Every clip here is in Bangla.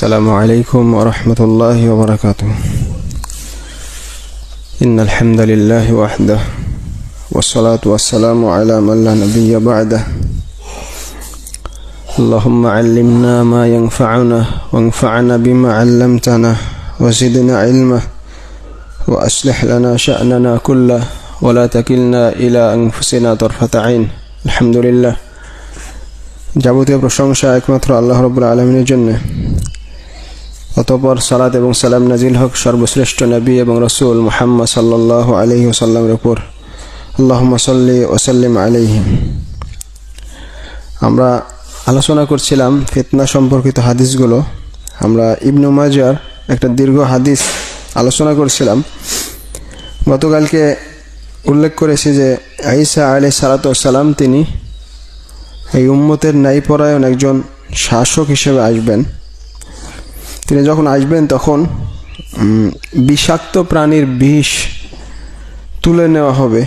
السلام عليكم ورحمة الله وبركاته إن الحمد لله وحده والصلاة والسلام على من لا نبي بعده اللهم علمنا ما ينفعنا وانفعنا بما علمتنا وزدنا علما وأصلح لنا شأننا كله ولا تكلنا إلى أنفسنا طرفة عين الحمد لله যাবতীয় প্রশংসা একমাত্র আল্লাহ রবুল্লা আলমিনের জন্য অতপর সালাত এবং সালাম নাজিল হক সর্বশ্রেষ্ঠ নবী এবং রসুল মুহাম্মদ সাল্লাহ আলহি ওসাল্লামের উপর। আল্লাহ সাল্লি ওসাল্লিম আলহি আমরা আলোচনা করছিলাম ফিতনা সম্পর্কিত হাদিসগুলো। আমরা ইবনু মাজার একটা দীর্ঘ হাদিস আলোচনা করছিলাম। গতকালকে উল্লেখ করেছি যে আইসা আলি সালাতাম তিনি এই উম্মতের ন্যায়পরায়ণ একজন শাসক হিসেবে আসবেন। তিনি যখন আসবেন তখন বিষাক্ত প্রাণীর বিষ তুলে নেওয়া হবে।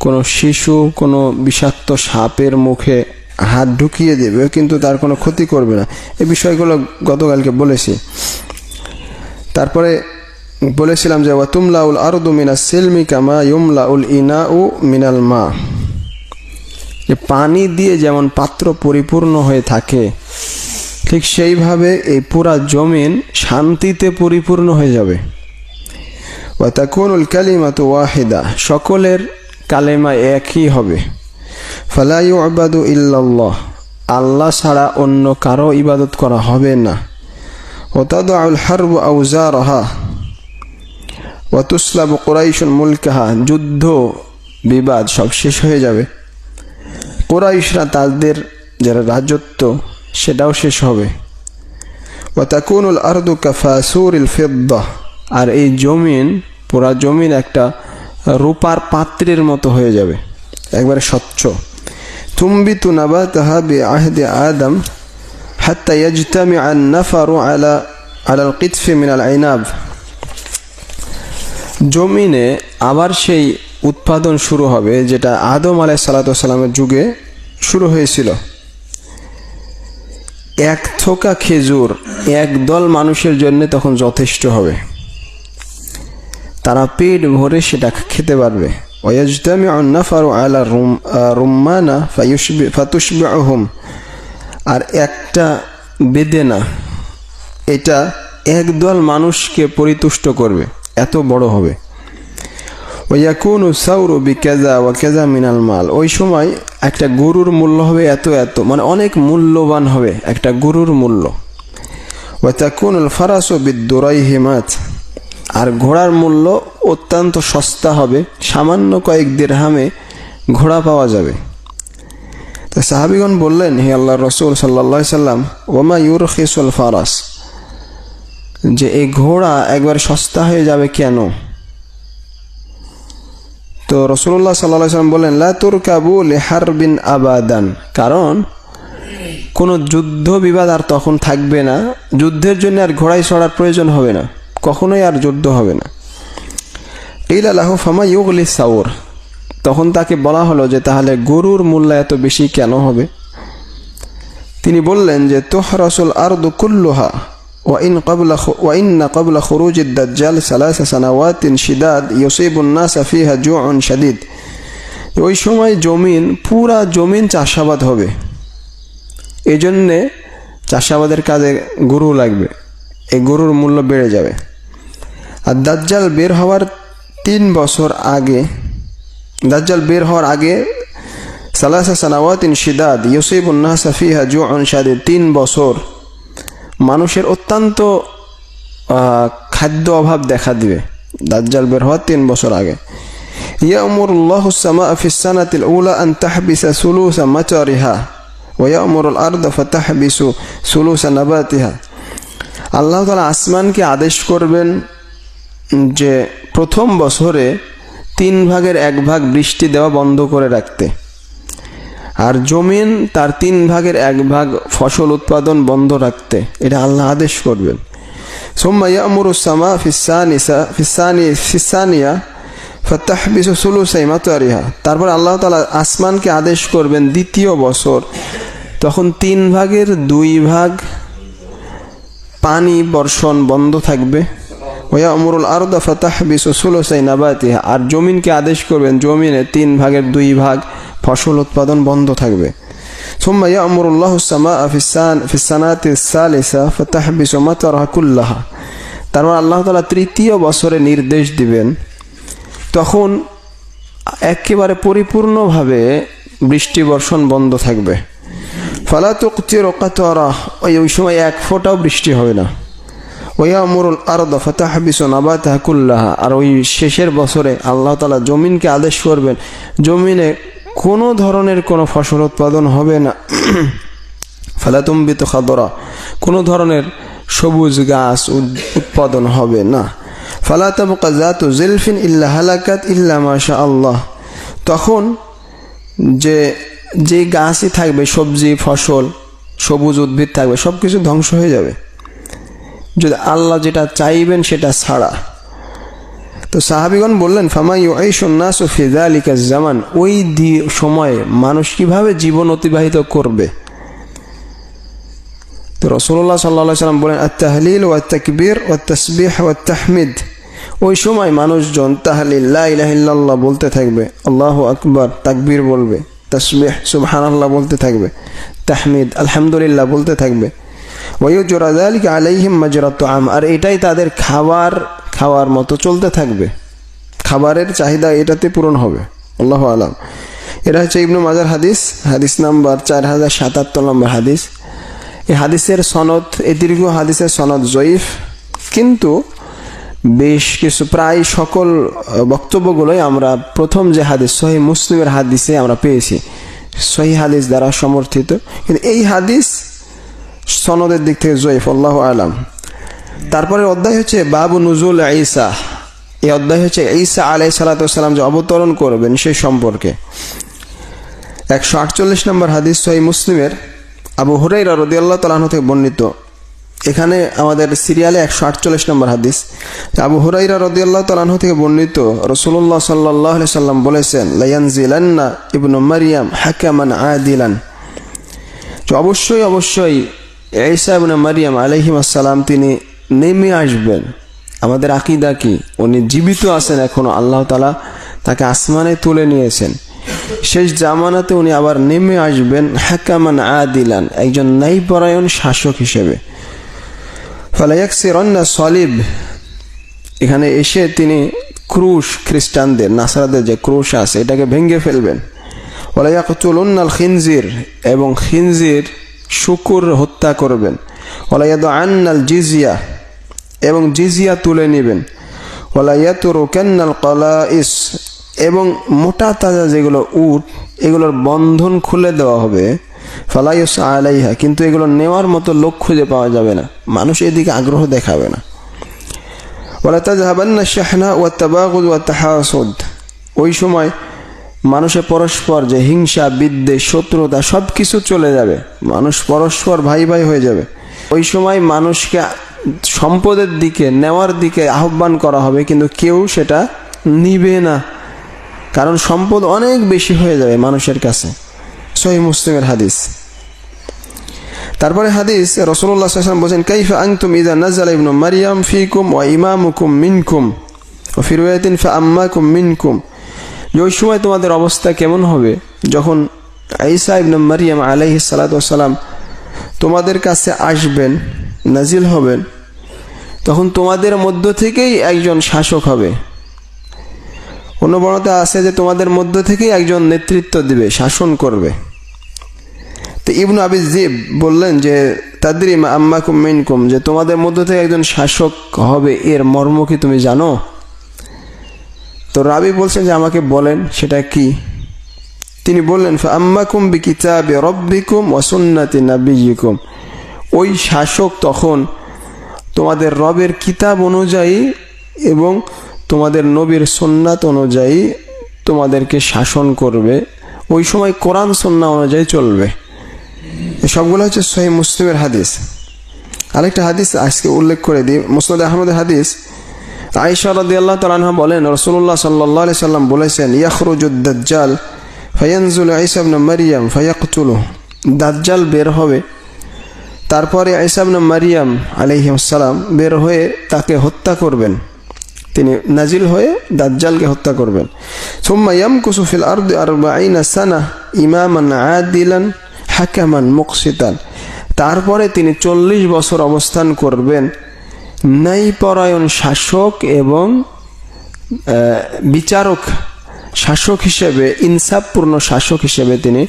কোনো শিশু, কোনো বিষাক্ত সাপের মুখে হাত ঢুকিয়ে দেবে, কিন্তু তার কোনো ক্ষতি করবে না। এই বিষয়গুলো গতকালকে বলেছি। তারপরে বলেছিলাম যে, ওয়াতুমলাউল আরদু মিনা সিলমি কামা ইউমলাউল ইনা উ মিনাল মা। যে পানি দিয়ে যেমন পাত্র পরিপূর্ণ হয়ে থাকে ঠিক সেইভাবে এই পুরা জমিন শান্তিতে পরিপূর্ণ হয়ে যাবে। ওয়াতাকুনুল কালিমাতু ওয়াহিদা, সকলের কালেমা একই হবে। ফালা ইউবাদু ইল্লাল্লাহ, আল্লাহ ছাড়া অন্য কারও ইবাদত করা হবে না। ওতাদুল হারব আউজারহা ওয়াতুসলাব কোরাইশুন মুলকাহা, যুদ্ধ, বিবাদ সব শেষ হয়ে যাবে। কোরাইশরা তাদের যারা রাজত্ব সেটাও শেষ হবে। ওয়াতাকুনুল আরদু কাফাসুরিল ফিদ্দা। আর এই জমিন পুরা জমিন একটা রূপার পাত্রের মতো হয়ে যাবে একবারে স্বচ্ছ। তুম্বিতু নাবাতাহা বি আহদি আদম হাত্তা ইয়াজতামি আন নাফারু আলা আলাল কিতফি মিনাল আইনাব। জমিনে আবার সেই উৎপাদন শুরু হবে যেটা আদম আলাই সালাতামের যুগে শুরু হয়েছিল। এক থোকা খেজুর একদল মানুষের জন্য তখন যথেষ্ট হবে। তারা পেট ভরে সেটা খেতে পারবে। ওয়াজতামি নাফারু আলা রুম রুম্মানা ফাতুসবিহুম আর একটা বেদেনা, এটা একদল মানুষকে পরিতুষ্ট করবে, এত বড় হবে। ওয়াকুনু সাউরু বি কেজা ওয়া কেজা মিনাল মাল। ওই সময় একটা গরুর মূল্য হবে এত এত। মানে অনেক মূল্যবান হবে একটা গরুর মূল্য। ওয়াতাকুনুল ফারাসু বিদ্দুরাই হিমাত আর ঘোড়ার মূল্য অত্যন্ত সস্তা হবে, সামান্য কয়েক দেড়হামে ঘোড়া পাওয়া যাবে। তো সাহাবিগণ বললেন, হে আল্লাহ রসুল সাল্লা সাল্লাম ওমা ইউর খিসুল ফারাস? যে এই ঘোড়া একবার সস্তা হয়ে যাবে কেন? তো রসুল্লাহ সাল্লাহ সাল্লাম বললেন লাতুর কাবু লেহার বিন আবাদান। কারণ, কোনো যুদ্ধ বিবাদ আর তখন থাকবে না। যুদ্ধের জন্য আর ঘোড়ায় চড়ার প্রয়োজন হবে না। কখনোই আর যুদ্ধ হবে না। এই আল্লাহ ফামা ইউগলি সাউর। তখন তাকে বলা হলো যে, তাহলে গরুর মূল্য এত বেশি কেন হবে? তিনি বললেন যে, তোহরসুল আরদু কুল্লুহা। وإن قبل خ... وإن قبل خروج الدجال ثلاث سنوات شداد يصيب الناس فيها جوع شديد ওই সময় জমিন পুরা জমিন চাষাবাদ হবে এই জন্যে চাষাবাদের কাজে গরু লাগবে এই গরুর মূল্য বেড়ে যাবে আর দাজ্জাল বের হওয়ার তিন বছর আগে দাজ্জাল বের হওয়ার আগে সালাসা সানাওয়াতিন শিদাদ ইউসিবুন্নাহ সাফিহা জু শাদিদ তিন বছর মানুষের অত্যন্ত খাদ্য অভাব দেখা দিবে দাজ্জাল বের হওয়ার তিন বছর আগে يأمر الله السماء في السنة الأولى أن تحبس ثلث مطرها ويأمر الأرض فتحبس ثلث نباتها আল্লাহ তালা আসমানকে আদেশ করবেন যে প্রথম বছরে তিন ভাগের এক ভাগ বৃষ্টি দেওয়া বন্ধ করে রাখতে আর জমিন তার তিন ভাগের এক ভাগ ফসল উৎপাদন বন্ধ রাখতে। এটা আল্লাহ আদেশ করবেন। সোম্মা ইয়ামুর সামা ফিসানিসা ফিসানি ফিসানিয়া ফতাহবিসু সুলুসাই মাতুয়ারিহা তারপর আল্লাহ তালা আসমানকে আদেশ করবেন দ্বিতীয় বছর। তখন তিন ভাগের দুই ভাগ পানি বর্ষণ বন্ধ থাকবে। অমরুল আরদা আর জমিনকে আদেশ করবেন জমিনে তিন ভাগের দুই ভাগ ফসল উৎপাদন বন্ধ থাকবে ثم يأمر الله السماء في السان في السنة الثالثة فتحبس مطرها كلها তারপর আল্লাহ তালা তৃতীয় বছরে নির্দেশ দিবেন তখন একেবারে পরিপূর্ণভাবে বৃষ্টি বর্ষণ বন্ধ থাকবে ফালা তুকচির ওকাতরা ওই ওই সময় এক ফোঁটাও বৃষ্টি হবে না ওয়া আমরুল আরদ ফাতাহবিস নাবাতাহা কুল্লাহা আর ওই শেষের বছরে আল্লাহ তালা জমিনকে আদেশ করবেন জমিনে কোনো ধরনের কোনো ফসল উৎপাদন হবে না। ফালাতুম্বিত খাদরা, কোনো ধরনের সবুজ গাছ উৎপাদন হবে না। ফালা তাবকা জাতু জিলফিন ইল্লা হালাকাত ইল্লা মাশা আল্লাহ তখন যে যে গাছই থাকবে, সবজি, ফসল, সবুজ উদ্ভিদ থাকবে সব কিছু ধ্বংস হয়ে যাবে। যদি আল্লাহ যেটা চাইবেন সেটা ছাড়া। তো সাহাবিগণ বললেন ফামা ইউআইশুন্নাসু ফি যালিকা জামান ওই সময়ে মানুষ কীভাবে জীবন অতিবাহিত করবে? তো রসুল্লাহ সাল্লা সাল্লাম বলেন, আত্তাহলিল ও তাকবীর ও তসবিহ ও তাহমিদ ওই সময় মানুষজন তাহলিল, লা বলতে থাকবে, আল্লাহ আকবর তাকবীর বলবে, তসবিহ সুবহানাল্লাহ বলতে থাকবে, তাহমিদ আলহামদুলিল্লাহ বলতে থাকবে। ওয়ুজরা যালিকা আলাইহিম মাজরাত আম আর এটাই তাদের খাবার খাওয়ার মতো চলতে থাকবে। খাবারের চাহিদা এটাতে পূরণ হবে। আল্লাহ আলাম। এটা হচ্ছে ইবনু মাজার হাদিস হাদিস নাম্বার চার হাজার সাতাত্তর নম্বর হাদিস। এই হাদিসের সনদ এই দীর্ঘ হাদিসের সনদ জয়ীফ, কিন্তু বেশ কিছু প্রায় সকল বক্তব্যগুলোই আমরা প্রথম যে হাদিস, সহি মুসলিমের হাদিসে আমরা পেয়েছি। সহি হাদিস দ্বারা সমর্থিত। কিন্তু এই হাদিস সনদের দিক থেকে জয়ীফ, আল্লাহ আলাম। তারপরে অধ্যায় হচ্ছে বাবু নুজুল ঈসা। এই অধ্যায় হচ্ছে ঈসা আলাই সালাতাম যে অবতরণ করবেন সেই সম্পর্কে। একশো আটচল্লিশ নম্বর হাদিস সহি মুসলিমের আবু হুরাইরা রদিয়াল্লাহ তালাহ থেকে বর্ণিত। এখানে আমাদের সিরিয়ালে একশো আটচল্লিশ নম্বর হাদিস। আবু হুরাইরা রদিয়াল্লাহ তালাহ থেকে বর্ণিত রসুল্লাহ সাল্লাহ সাল্লাম বলেছেন লাইয়ানজিলান্না ইবনু মারিয়াম হাকামান আদিলান। তো অবশ্যই অবশ্যই ঈসা ইবনে মারিয়াম আলাইহিম আসসালাম তিনি নেমে আসবেন। আমাদের আকিদা কি? উনি জীবিত আছেন এখনও। আল্লাহ তালা তাকে আসমানে তুলে নিয়েছেন। শেষ জামানাতে উনি আবার নেমে আসবেন হাকামান আদিলান, একজন ন্যায়পরায়ণ শাসক হিসেবে। ফালাইয়াকসিরন্না সলিব, এখানে এসে তিনি ক্রুশ খ্রিস্টানদের, নাসারাদের যে ক্রুশ আছে, এটাকে ভেঙে ফেলবেন। ওলাইয়াকুলুন্নাল খিনজির এবং খিনজির শুকুর হত্যা করবেন। ওলাইয়াদ আন্নাল জিজিয়া এবং জিজিয়া তুলে নেবেন। ওলাইয়াতুর কেন্নাল কলা ইস এবং মোটা তাজা যেগুলো উট, এগুলোর বন্ধন খুলে দেওয়া হবে। ফালাইস আলাইহা, কিন্তু এগুলো নেওয়ার মতো লোক খুঁজে পাওয়া যাবে না। মানুষ এদিকে আগ্রহ দেখাবে না। ওলা তাজহাবান্না শাহনা ও তাবাগুদ ও তাহাসুদ, ওই সময় মানুষের পরস্পর যে হিংসা, বিদ্বেষ, শত্রুতা সব কিছু চলে যাবে। মানুষ পরস্পর ভাই ভাই হয়ে যাবে। ওই সময় মানুষকে সম্পদের দিকে, নেওয়ার দিকে আহ্বান করা হবে, কিন্তু কেউ সেটা নিবে না। কারণ সম্পদ অনেক বেশি হয়ে যাবে মানুষের কাছে। সহি মুসলিমের হাদিস। তারপরে হাদিস রসুল্লাহ বলছেন, কাইফা আংতুম ইদা নাজাল ইবনু মারিয়াম ফিকুম ওয়া ইমামুকুম মিনকুম। ও ফিরওয়াতিন ফা আম্মাকুম মিনকুম। যে ওই সময় তোমাদের অবস্থা কেমন হবে? যখন ঈসা ইবনু মারিয়াম আলাইহিস সালাতু সালাম তোমাদের কাছে আসবেন নাজিল হবেন তখন তোমাদের মধ্য থেকেই একজন শাসক হবে। অনুবর্ণতা আছে যে তোমাদের মধ্য থেকেই একজন নেতৃত্ব দিবে, শাসন করবে। তো ইবনু আবি জিব বললেন যে, তাদের আম্মাকুম মিনকুম যে তোমাদের মধ্য থেকে একজন শাসক হবে, এর মর্ম কি তুমি জানো? তো রাবি বলছেন যে, আমাকে বলেন, সেটা কি? তিনি বললেন আম্মাকুম বি কিতাবে রব্বিকুম ওয়াসুন্নাতি নাবিয়িকুম ওই শাসক তখন তোমাদের রবের কিতাব অনুযায়ী এবং তোমাদের নবীর সন্ন্যাত অনুযায়ী তোমাদেরকে শাসন করবে। ওই সময় কোরআন সন্না অনুযায়ী চলবে। সবগুলো হচ্ছে সহি মুসলিমের হাদিস। আরেকটা হাদিস আজকে উল্লেখ করে দিই, মুসনাদ আহমদের হাদিস। আয়েশা রাদিয়াল্লাহু তাআলা বলেন, রাসূলুল্লাহ সাল্লাল্লাহু আলাইহি সাল্লাম বলেছেন, ইয়াখরুজুদ দাজ্জাল ফায়ানজুলু ঈসা ইবনে মারইয়াম ফায়াকতুলু দাজ্জাল বের হবে তারপরে আইসাবনা মারিয়াম আলহিমসালাম বের হয়ে তাকে হত্যা করবেন। তিনি নাজিল হয়ে দাজ্জালকে হত্যা করবেন। সুম্মা ইয়ামকুসু ফিল আরদি আরবাঈনা সানা ইমামান আদিলান হাকামান মুকসিতান। তারপরে তিনি চল্লিশ বছর অবস্থান করবেন ন্যায়পরায়ণ শাসক এবং বিচারক শাসক হিসেবে, ইনসাফপূর্ণ শাসক হিসেবে তিনি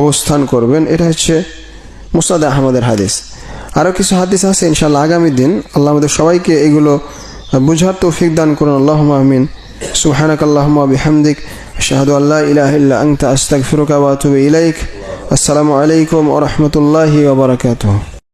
অবস্থান করবেন। এটা হচ্ছে মুসাদ আহমদের হাদিস। আরও কিছু হাদিস আছে ইনশাল্লাহ আগামী দিন আল্লাহ আমাদের সবাইকে এগুলো বুঝার তৌফিক দান করুন। আল্লাহ আমিন। সুহানাক আল্লাহমা বিহামদিক। শাহাদু আল্লাহ ইলাহ আংতা আস্তাগফিরুকা ওয়া আতুবু ইলাইক। আসসালামু আলাইকুম ও রাহমাতুল্লাহি ওয়া বারাকাতুহু।